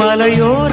മലയോര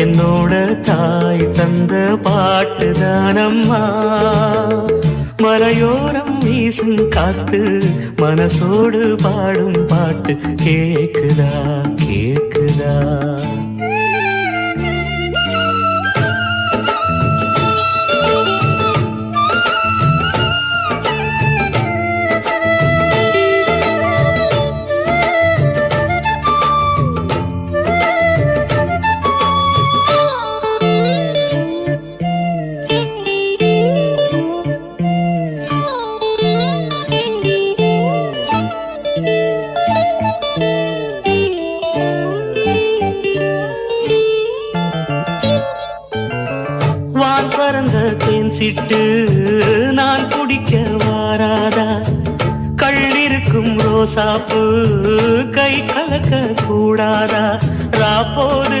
என்னோட தாய் தந்த பாட்டு தானம்மா. மலையோரம் வீசும் காத்து மனசோடு பாடும் பாட்டு கேக்குதா? கேக்குதா தேன் சிட்டு நான் குடிக்க வாராதா? கள்ளிருக்கும் ரோசாப்பு கை கலக்க கூடாதா ராப்போது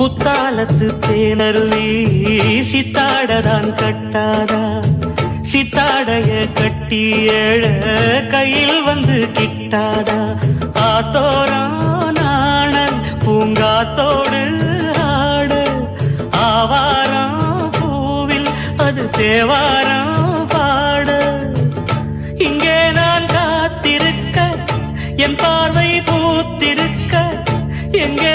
குத்தாலத்து தேனருவி சித்தாடதான் கட்டாதா? சித்தாடைய கட்டி எழ கையில் வந்து கிட்டாதா? ஆத்தோரான பூங்காத்தோடு ஆட. ஆவாரம் பூவில் அது தேவாராம் பாட. இங்கே நான் காத்திருக்க என் பார்வை பூத்திருக்க எங்கே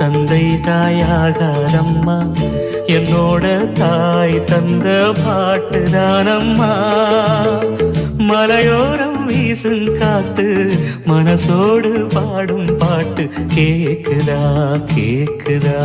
தந்தை தாயாக அம்மா என்னோட தாய் தந்த பாட்டு தானம்மா. மலையோரம் வீசும் காத்து மனசோடு பாடும் பாட்டு கேக்குதா கேக்குதா.